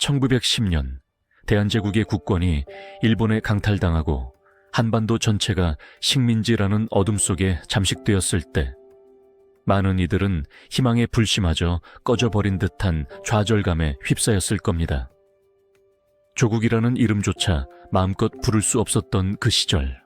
1910년 대한제국의 국권이 일본에 강탈당하고 한반도 전체가 식민지라는 어둠 속에 잠식되었을 때 많은 이들은 희망의 불씨마저 꺼져버린 듯한 좌절감에 휩싸였을 겁니다. 조국이라는 이름조차 마음껏 부를 수 없었던 그 시절.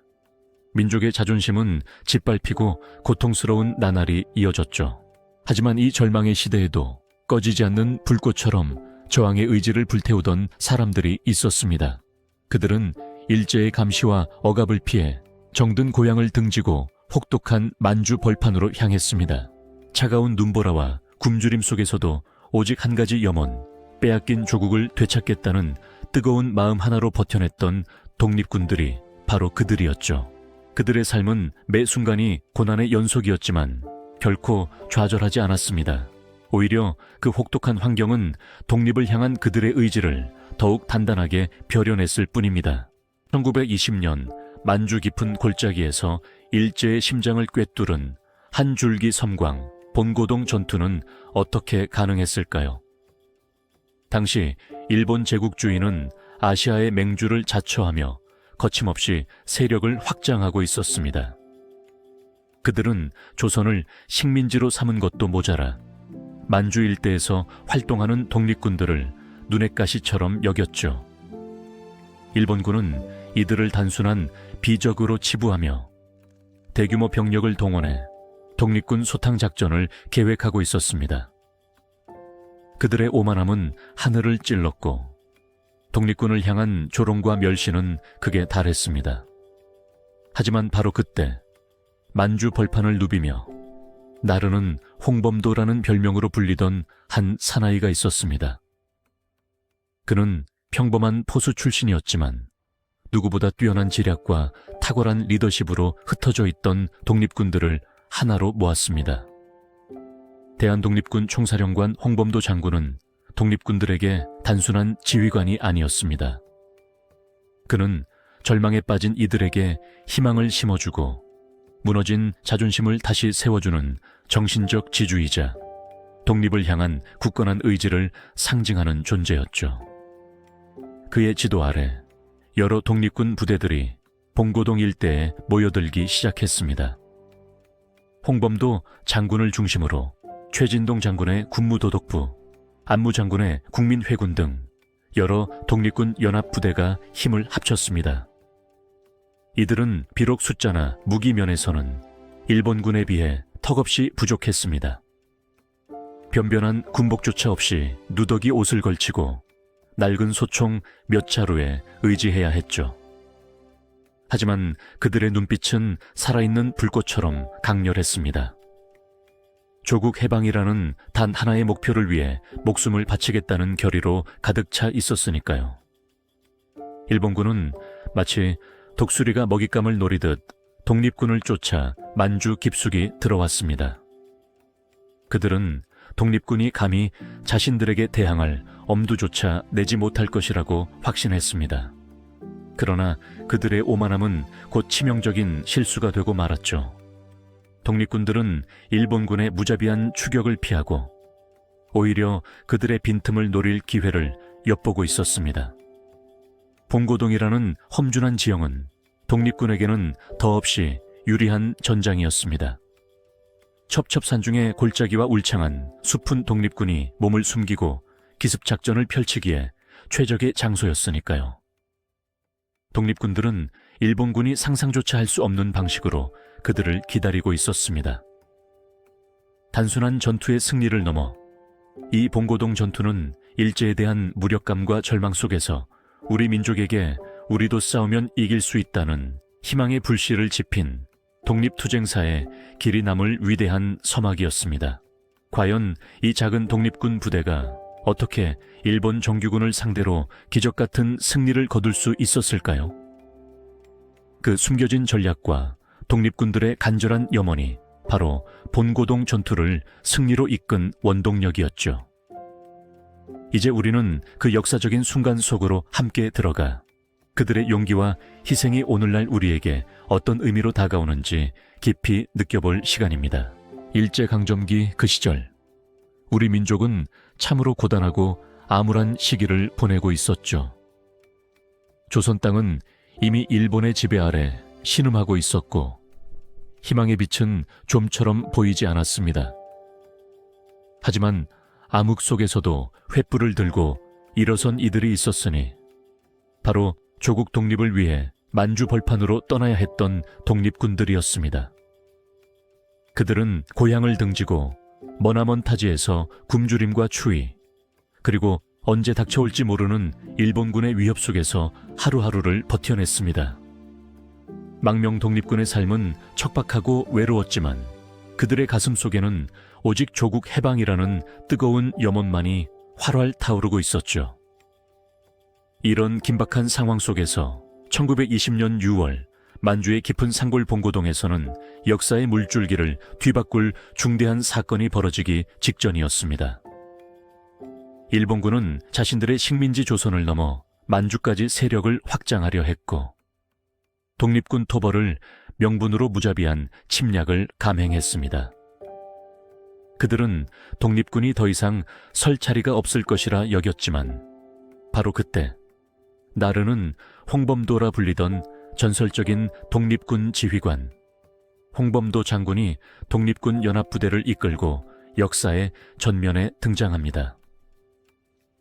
민족의 자존심은 짓밟히고 고통스러운 나날이 이어졌죠. 하지만 이 절망의 시대에도 꺼지지 않는 불꽃처럼 저항의 의지를 불태우던 사람들이 있었습니다. 그들은 일제의 감시와 억압을 피해 정든 고향을 등지고 혹독한 만주 벌판으로 향했습니다. 차가운 눈보라와 굶주림 속에서도 오직 한 가지 염원, 빼앗긴 조국을 되찾겠다는 뜨거운 마음 하나로 버텨냈던 독립군들이 바로 그들이었죠. 그들의 삶은 매 순간이 고난의 연속이었지만 결코 좌절하지 않았습니다. 오히려 그 혹독한 환경은 독립을 향한 그들의 의지를 더욱 단단하게 벼려냈을 뿐입니다. 1920년 만주 깊은 골짜기에서 일제의 심장을 꿰뚫은 한 줄기 섬광, 본고동 전투는 어떻게 가능했을까요? 당시 일본 제국주의는 아시아의 맹주를 자처하며 거침없이 세력을 확장하고 있었습니다. 그들은 조선을 식민지로 삼은 것도 모자라 만주 일대에서 활동하는 독립군들을 눈엣 가시처럼 여겼죠. 일본군은 이들을 단순한 비적으로 치부하며 대규모 병력을 동원해 독립군 소탕 작전을 계획하고 있었습니다. 그들의 오만함은 하늘을 찔렀고 독립군을 향한 조롱과 멸시는 극에 달했습니다. 하지만 바로 그때 만주 벌판을 누비며 나르는 홍범도라는 별명으로 불리던 한 사나이가 있었습니다. 그는 평범한 포수 출신이었지만 누구보다 뛰어난 지략과 탁월한 리더십으로 흩어져 있던 독립군들을 하나로 모았습니다. 대한독립군 총사령관 홍범도 장군은 독립군들에게 단순한 지휘관이 아니었습니다. 그는 절망에 빠진 이들에게 희망을 심어주고 무너진 자존심을 다시 세워주는 정신적 지주이자 독립을 향한 굳건한 의지를 상징하는 존재였죠. 그의 지도 아래 여러 독립군 부대들이 봉고동 일대에 모여들기 시작했습니다. 홍범도 장군을 중심으로 최진동 장군의 군무도독부, 안무 장군의 국민회군 등 여러 독립군 연합부대가 힘을 합쳤습니다. 이들은 비록 숫자나 무기 면에서는 일본군에 비해 턱없이 부족했습니다. 변변한 군복조차 없이 누더기 옷을 걸치고 낡은 소총 몇 차로에 의지해야 했죠. 하지만 그들의 눈빛은 살아있는 불꽃처럼 강렬했습니다. 조국 해방이라는 단 하나의 목표를 위해 목숨을 바치겠다는 결의로 가득 차 있었으니까요. 일본군은 마치 독수리가 먹잇감을 노리듯 독립군을 쫓아 만주 깊숙이 들어왔습니다. 그들은 독립군이 감히 자신들에게 대항할 엄두조차 내지 못할 것이라고 확신했습니다. 그러나 그들의 오만함은 곧 치명적인 실수가 되고 말았죠. 독립군들은 일본군의 무자비한 추격을 피하고 오히려 그들의 빈틈을 노릴 기회를 엿보고 있었습니다. 봉고동이라는 험준한 지형은 독립군에게는 더없이 유리한 전장이었습니다. 첩첩산중의 골짜기와 울창한 숲은 독립군이 몸을 숨기고 기습작전을 펼치기에 최적의 장소였으니까요. 독립군들은 일본군이 상상조차 할 수 없는 방식으로 그들을 기다리고 있었습니다. 단순한 전투의 승리를 넘어 이 봉고동 전투는 일제에 대한 무력감과 절망 속에서 우리 민족에게 우리도 싸우면 이길 수 있다는 희망의 불씨를 지핀 독립투쟁사의 길이 남을 위대한 서막이었습니다. 과연 이 작은 독립군 부대가 어떻게 일본 정규군을 상대로 기적 같은 승리를 거둘 수 있었을까요? 그 숨겨진 전략과 독립군들의 간절한 염원이 바로 본고동 전투를 승리로 이끈 원동력이었죠. 이제 우리는 그 역사적인 순간 속으로 함께 들어가 그들의 용기와 희생이 오늘날 우리에게 어떤 의미로 다가오는지 깊이 느껴볼 시간입니다. 일제강점기 그 시절, 우리 민족은 참으로 고단하고 암울한 시기를 보내고 있었죠. 조선 땅은 이미 일본의 지배 아래 신음하고 있었고 희망의 빛은 좀처럼 보이지 않았습니다. 하지만 암흑 속에서도 횃불을 들고 일어선 이들이 있었으니 바로 조국 독립을 위해 만주 벌판으로 떠나야 했던 독립군들이었습니다. 그들은 고향을 등지고 머나먼 타지에서 굶주림과 추위 그리고 언제 닥쳐올지 모르는 일본군의 위협 속에서 하루하루를 버텨냈습니다. 망명 독립군의 삶은 척박하고 외로웠지만 그들의 가슴 속에는 오직 조국 해방이라는 뜨거운 염원만이 활활 타오르고 있었죠. 이런 긴박한 상황 속에서 1920년 6월 만주의 깊은 산골 봉고동에서는 역사의 물줄기를 뒤바꿀 중대한 사건이 벌어지기 직전이었습니다. 일본군은 자신들의 식민지 조선을 넘어 만주까지 세력을 확장하려 했고 독립군 토벌을 명분으로 무자비한 침략을 감행했습니다. 그들은 독립군이 더 이상 설 자리가 없을 것이라 여겼지만 바로 그때 나르는 홍범도라 불리던 전설적인 독립군 지휘관 홍범도 장군이 독립군 연합부대를 이끌고 역사의 전면에 등장합니다.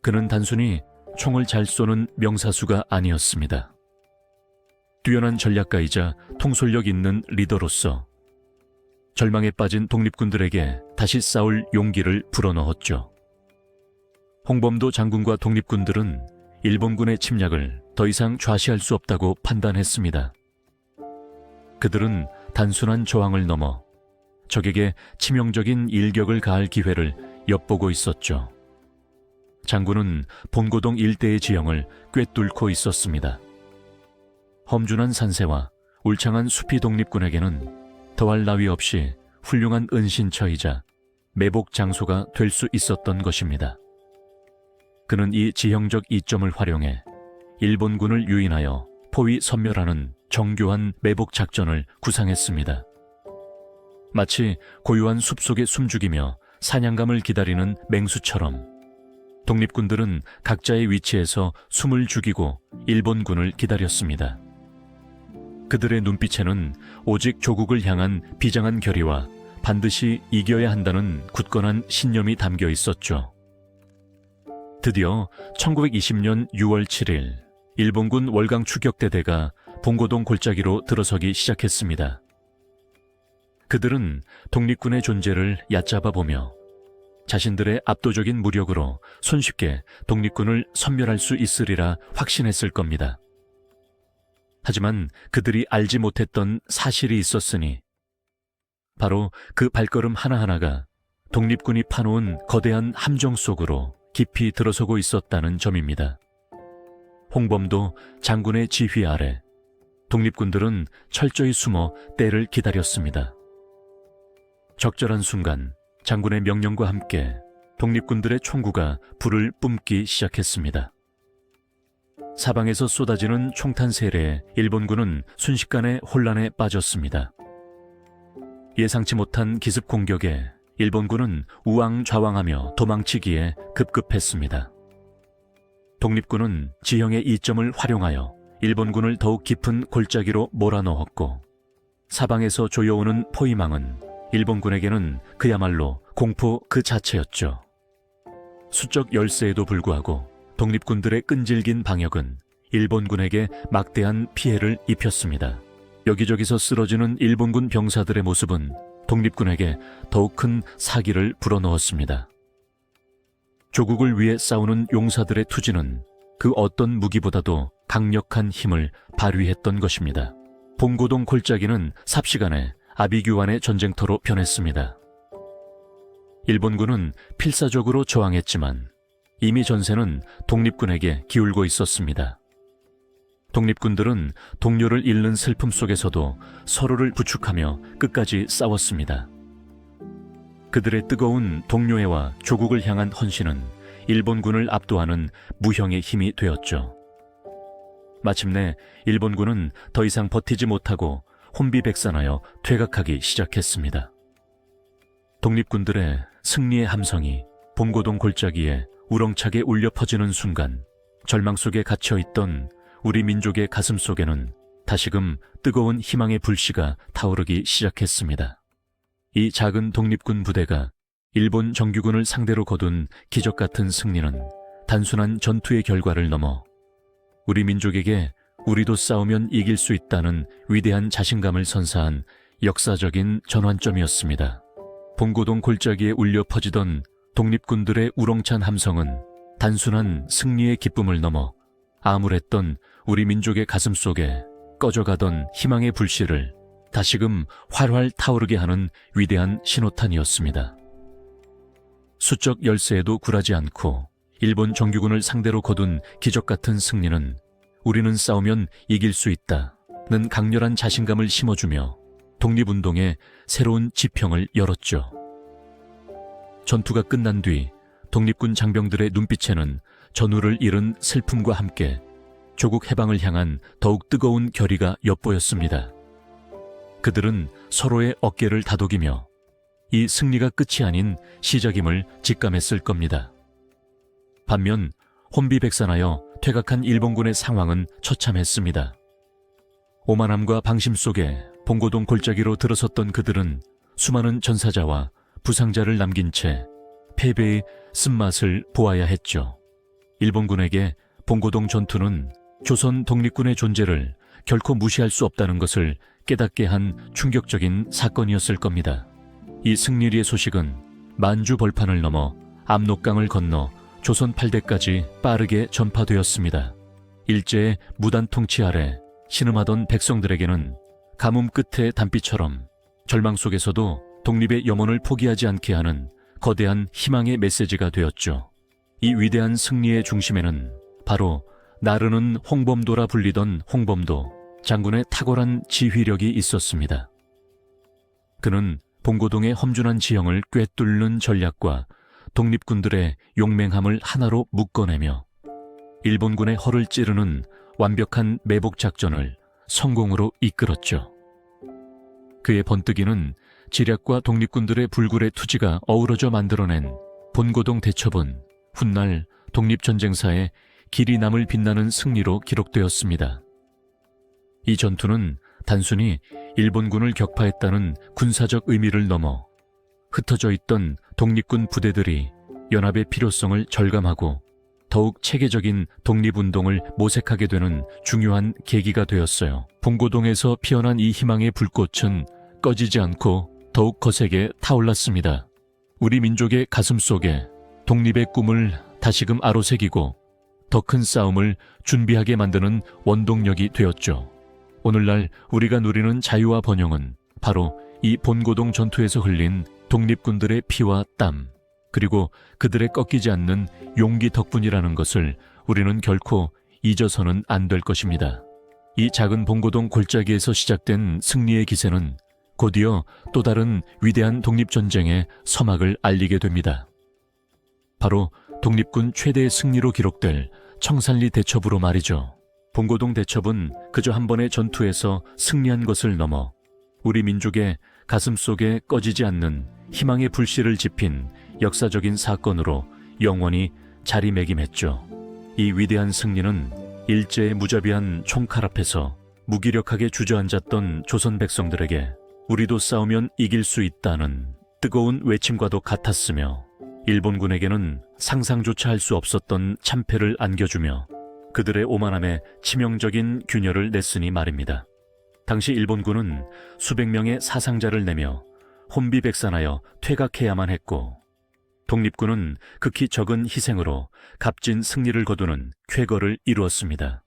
그는 단순히 총을 잘 쏘는 명사수가 아니었습니다. 뛰어난 전략가이자 통솔력 있는 리더로서 절망에 빠진 독립군들에게 다시 싸울 용기를 불어넣었죠. 홍범도 장군과 독립군들은 일본군의 침략을 더 이상 좌시할 수 없다고 판단했습니다. 그들은 단순한 저항을 넘어 적에게 치명적인 일격을 가할 기회를 엿보고 있었죠. 장군은 본고동 일대의 지형을 꿰뚫고 있었습니다. 험준한 산세와 울창한 숲이 독립군에게는 더할 나위 없이 훌륭한 은신처이자 매복 장소가 될 수 있었던 것입니다. 그는 이 지형적 이점을 활용해 일본군을 유인하여 포위 섬멸하는 정교한 매복 작전을 구상했습니다. 마치 고요한 숲속에 숨죽이며 사냥감을 기다리는 맹수처럼 독립군들은 각자의 위치에서 숨을 죽이고 일본군을 기다렸습니다. 그들의 눈빛에는 오직 조국을 향한 비장한 결의와 반드시 이겨야 한다는 굳건한 신념이 담겨 있었죠. 드디어 1920년 6월 7일 일본군 월강 추격대대가 봉고동 골짜기로 들어서기 시작했습니다. 그들은 독립군의 존재를 얕잡아 보며 자신들의 압도적인 무력으로 손쉽게 독립군을 섬멸할 수 있으리라 확신했을 겁니다. 하지만 그들이 알지 못했던 사실이 있었으니 바로 그 발걸음 하나하나가 독립군이 파놓은 거대한 함정 속으로 깊이 들어서고 있었다는 점입니다. 홍범도 장군의 지휘 아래 독립군들은 철저히 숨어 때를 기다렸습니다. 적절한 순간 장군의 명령과 함께 독립군들의 총구가 불을 뿜기 시작했습니다. 사방에서 쏟아지는 총탄 세례에 일본군은 순식간에 혼란에 빠졌습니다. 예상치 못한 기습 공격에 일본군은 우왕좌왕하며 도망치기에 급급했습니다. 독립군은 지형의 이점을 활용하여 일본군을 더욱 깊은 골짜기로 몰아넣었고 사방에서 조여오는 포위망은 일본군에게는 그야말로 공포 그 자체였죠. 수적 열세에도 불구하고 독립군들의 끈질긴 방역은 일본군에게 막대한 피해를 입혔습니다. 여기저기서 쓰러지는 일본군 병사들의 모습은 독립군에게 더욱 큰 사기를 불어넣었습니다. 조국을 위해 싸우는 용사들의 투지는 그 어떤 무기보다도 강력한 힘을 발휘했던 것입니다. 봉고동 골짜기는 삽시간에 아비규환의 전쟁터로 변했습니다. 일본군은 필사적으로 저항했지만 이미 전세는 독립군에게 기울고 있었습니다. 독립군들은 동료를 잃는 슬픔 속에서도 서로를 부축하며 끝까지 싸웠습니다. 그들의 뜨거운 동료애와 조국을 향한 헌신은 일본군을 압도하는 무형의 힘이 되었죠. 마침내 일본군은 더 이상 버티지 못하고 혼비백산하여 퇴각하기 시작했습니다. 독립군들의 승리의 함성이 봉고동 골짜기에 우렁차게 울려 퍼지는 순간 절망 속에 갇혀 있던 우리 민족의 가슴 속에는 다시금 뜨거운 희망의 불씨가 타오르기 시작했습니다. 이 작은 독립군 부대가 일본 정규군을 상대로 거둔 기적 같은 승리는 단순한 전투의 결과를 넘어 우리 민족에게 우리도 싸우면 이길 수 있다는 위대한 자신감을 선사한 역사적인 전환점이었습니다. 봉고동 골짜기에 울려 퍼지던 독립군들의 우렁찬 함성은 단순한 승리의 기쁨을 넘어 암울했던 우리 민족의 가슴 속에 꺼져가던 희망의 불씨를 다시금 활활 타오르게 하는 위대한 신호탄이었습니다. 수적 열세에도 굴하지 않고 일본 정규군을 상대로 거둔 기적 같은 승리는 우리는 싸우면 이길 수 있다는 강렬한 자신감을 심어주며 독립운동의 새로운 지평을 열었죠. 전투가 끝난 뒤 독립군 장병들의 눈빛에는 전우를 잃은 슬픔과 함께 조국 해방을 향한 더욱 뜨거운 결의가 엿보였습니다. 그들은 서로의 어깨를 다독이며 이 승리가 끝이 아닌 시작임을 직감했을 겁니다. 반면 혼비백산하여 퇴각한 일본군의 상황은 처참했습니다. 오만함과 방심 속에 봉고동 골짜기로 들어섰던 그들은 수많은 전사자와 부상자를 남긴 채 패배의 쓴맛을 보아야 했죠. 일본군에게 봉고동 전투는 조선 독립군의 존재를 결코 무시할 수 없다는 것을 깨닫게 한 충격적인 사건이었을 겁니다. 이 승리리의 소식은 만주 벌판을 넘어 압록강을 건너 조선 8대까지 빠르게 전파되었습니다. 일제의 무단 통치 아래 신음하던 백성들에게는 가뭄 끝의 단비처럼 절망 속에서도 독립의 염원을 포기하지 않게 하는 거대한 희망의 메시지가 되었죠. 이 위대한 승리의 중심에는 바로 나르는 홍범도라 불리던 홍범도 장군의 탁월한 지휘력이 있었습니다. 그는 봉고동의 험준한 지형을 꿰뚫는 전략과 독립군들의 용맹함을 하나로 묶어내며 일본군의 허를 찌르는 완벽한 매복 작전을 성공으로 이끌었죠. 그의 번뜩이는 지략과 독립군들의 불굴의 투지가 어우러져 만들어낸 본고동 대첩은 훗날 독립전쟁사에 길이 남을 빛나는 승리로 기록되었습니다. 이 전투는 단순히 일본군을 격파했다는 군사적 의미를 넘어 흩어져 있던 독립군 부대들이 연합의 필요성을 절감하고 더욱 체계적인 독립운동을 모색하게 되는 중요한 계기가 되었어요. 봉고동에서 피어난 이 희망의 불꽃은 꺼지지 않고 더욱 거세게 타올랐습니다. 우리 민족의 가슴 속에 독립의 꿈을 다시금 아로새기고 더 큰 싸움을 준비하게 만드는 원동력이 되었죠. 오늘날 우리가 누리는 자유와 번영은 바로 이 본고동 전투에서 흘린 독립군들의 피와 땀, 그리고 그들의 꺾이지 않는 용기 덕분이라는 것을 우리는 결코 잊어서는 안 될 것입니다. 이 작은 봉고동 골짜기에서 시작된 승리의 기세는 곧이어 또 다른 위대한 독립전쟁의 서막을 알리게 됩니다. 바로 독립군 최대의 승리로 기록될 청산리 대첩으로 말이죠. 봉고동 대첩은 그저 한 번의 전투에서 승리한 것을 넘어 우리 민족의 가슴 속에 꺼지지 않는 희망의 불씨를 지핀 역사적인 사건으로 영원히 자리매김했죠. 이 위대한 승리는 일제의 무자비한 총칼 앞에서 무기력하게 주저앉았던 조선 백성들에게 우리도 싸우면 이길 수 있다는 뜨거운 외침과도 같았으며 일본군에게는 상상조차 할 수 없었던 참패를 안겨주며 그들의 오만함에 치명적인 균열을 냈으니 말입니다. 당시 일본군은 수백 명의 사상자를 내며 혼비백산하여 퇴각해야만 했고 독립군은 극히 적은 희생으로 값진 승리를 거두는 쾌거를 이루었습니다.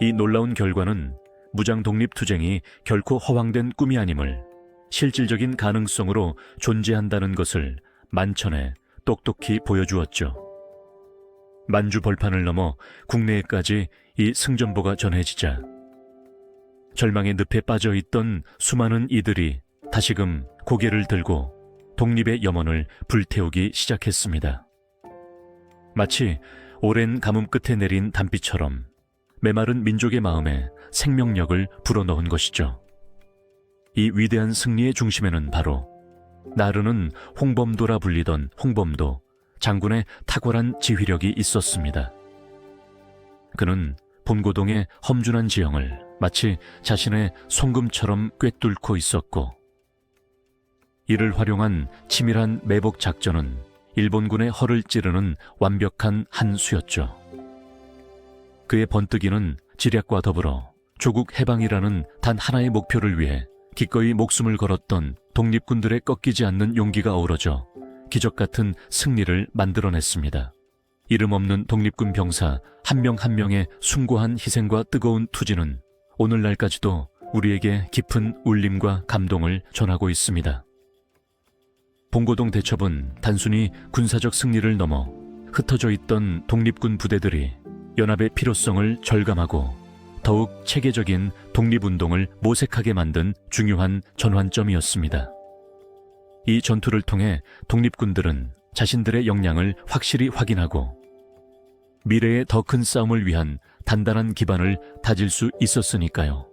이 놀라운 결과는 무장 독립 투쟁이 결코 허황된 꿈이 아님을 실질적인 가능성으로 존재한다는 것을 만천에 똑똑히 보여주었죠. 만주 벌판을 넘어 국내에까지 이 승전보가 전해지자 절망의 늪에 빠져 있던 수많은 이들이 다시금 고개를 들고 독립의 염원을 불태우기 시작했습니다. 마치 오랜 가뭄 끝에 내린 단비처럼 메마른 민족의 마음에 생명력을 불어넣은 것이죠. 이 위대한 승리의 중심에는 바로 나르는 홍범도라 불리던 홍범도 장군의 탁월한 지휘력이 있었습니다. 그는 본고동의 험준한 지형을 마치 자신의 송금처럼 꿰뚫고 있었고, 이를 활용한 치밀한 매복 작전은 일본군의 허를 찌르는 완벽한 한 수였죠. 그의 번뜩이는 지략과 더불어 조국 해방이라는 단 하나의 목표를 위해 기꺼이 목숨을 걸었던 독립군들의 꺾이지 않는 용기가 어우러져 기적 같은 승리를 만들어냈습니다. 이름 없는 독립군 병사 한 명한 명의 숭고한 희생과 뜨거운 투지는 오늘날까지도 우리에게 깊은 울림과 감동을 전하고 있습니다. 봉고동 대첩은 단순히 군사적 승리를 넘어 흩어져 있던 독립군 부대들이 연합의 필요성을 절감하고 더욱 체계적인 독립운동을 모색하게 만든 중요한 전환점이었습니다. 이 전투를 통해 독립군들은 자신들의 역량을 확실히 확인하고 미래의 더 큰 싸움을 위한 단단한 기반을 다질 수 있었으니까요.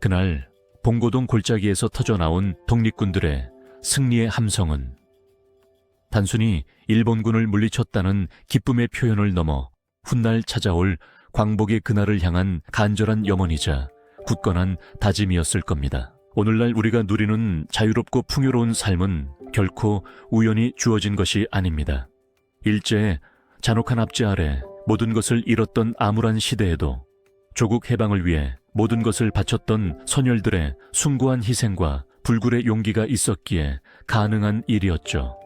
그날 봉고동 골짜기에서 터져나온 독립군들의 승리의 함성은 단순히 일본군을 물리쳤다는 기쁨의 표현을 넘어 훗날 찾아올 광복의 그날을 향한 간절한 염원이자 굳건한 다짐이었을 겁니다. 오늘날 우리가 누리는 자유롭고 풍요로운 삶은 결코 우연히 주어진 것이 아닙니다. 일제의 잔혹한 압제 아래 모든 것을 잃었던 암울한 시대에도 조국 해방을 위해 모든 것을 바쳤던 선열들의 숭고한 희생과 불굴의 용기가 있었기에 가능한 일이었죠.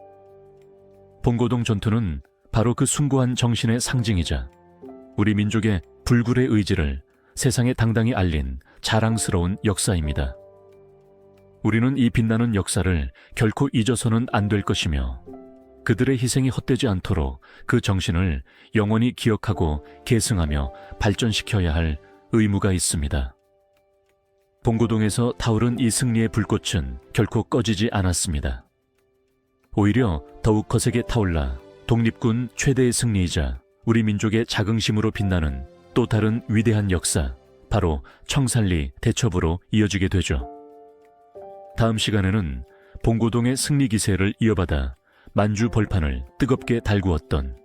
봉고동 전투는 바로 그 숭고한 정신의 상징이자 우리 민족의 불굴의 의지를 세상에 당당히 알린 자랑스러운 역사입니다. 우리는 이 빛나는 역사를 결코 잊어서는 안 될 것이며 그들의 희생이 헛되지 않도록 그 정신을 영원히 기억하고 계승하며 발전시켜야 할 의무가 있습니다. 봉고동에서 타오른 이 승리의 불꽃은 결코 꺼지지 않았습니다. 오히려 더욱 거세게 타올라 독립군 최대의 승리이자 우리 민족의 자긍심으로 빛나는 또 다른 위대한 역사, 바로 청산리 대첩으로 이어지게 되죠. 다음 시간에는 봉고동의 승리 기세를 이어받아 만주 벌판을 뜨겁게 달구었던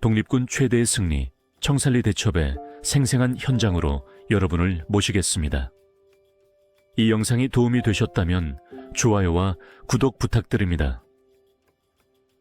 독립군 최대의 승리, 청산리 대첩의 생생한 현장으로 여러분을 모시겠습니다. 이 영상이 도움이 되셨다면 좋아요와 구독 부탁드립니다.